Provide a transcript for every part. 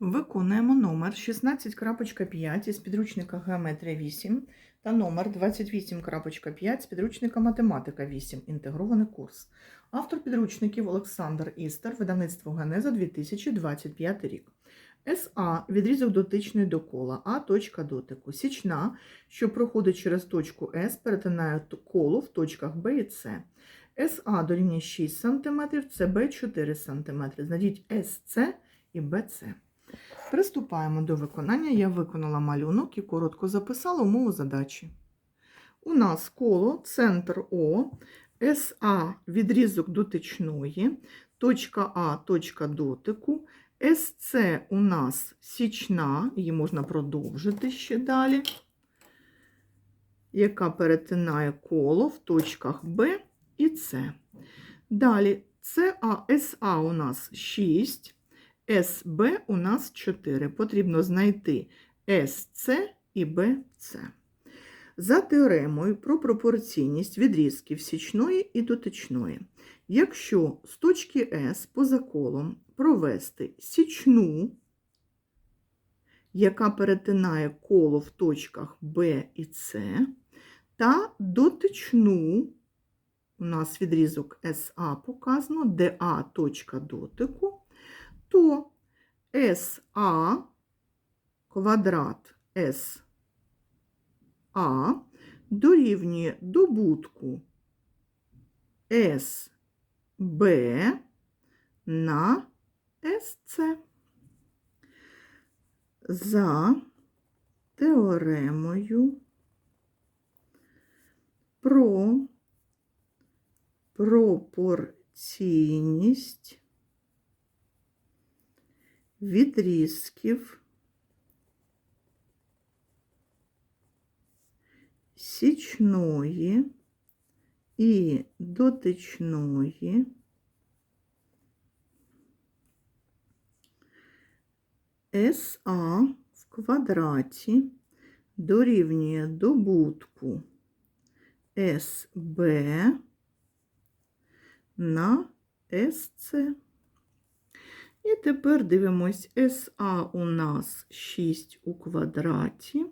Виконуємо номер 16.5 із підручника Геометрія 8 та номер 28.5 з підручника Математика 8. Інтегрований курс. Автор підручників Олександр Істер, видавництво Генеза 2025 рік. СА – відрізок дотичний до кола, А – точка дотику. Січна, що проходить через точку С, перетинає коло в точках Б і С. СА дорівнює 6 см, СБ 4 см. Знайдіть СЦ і БЦ. Приступаємо до виконання. Я виконала малюнок і коротко записала умову задачі. У нас коло, центр О, СА відрізок дотичної, точка А точка дотику, СЦ у нас січна, її можна продовжити ще далі, яка перетинає коло в точках Б і С. Далі СА, у нас 6. СБ у нас 4. Потрібно знайти СЦ і БЦ. За теоремою про пропорційність відрізків січної і дотичної. Якщо з точки С поза колом провести січну, яка перетинає коло в точках Б і С, та дотичну, у нас відрізок СА показано, ДА точка дотику, то СА квадрат СА дорівнює добутку СБ на СЦ. За теоремою про пропорційність відрізків січної і дотичної СА в квадраті дорівнює добутку СБ на СЦ. І тепер дивимось, СА у нас 6 у квадраті,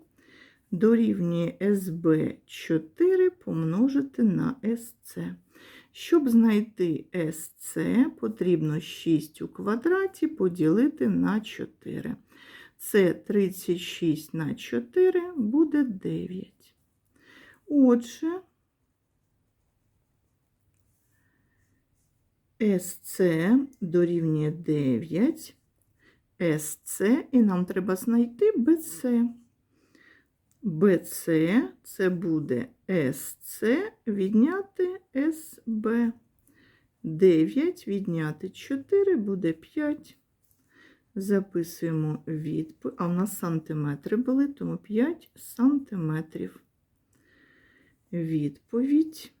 дорівнює СБ 4 помножити на СЦ. Щоб знайти СЦ, потрібно 6 у квадраті поділити на 4. Це 36 на 4 буде 9. Отже, СЦ дорівнює 9, СЦ, і нам треба знайти БЦ. БЦ це буде СЦ відняти СБ. 9 відняти 4 буде 5. Записуємо відповідь. А в нас сантиметри були, тому 5 сантиметрів. Відповідь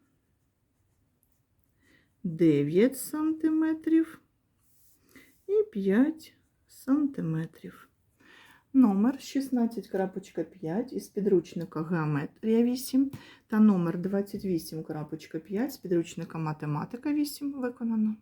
9 сантиметрів і 5 сантиметрів. Номер 16.5 із підручника Геометрія 8 та номер 28.5 з підручника Математика 8 виконано.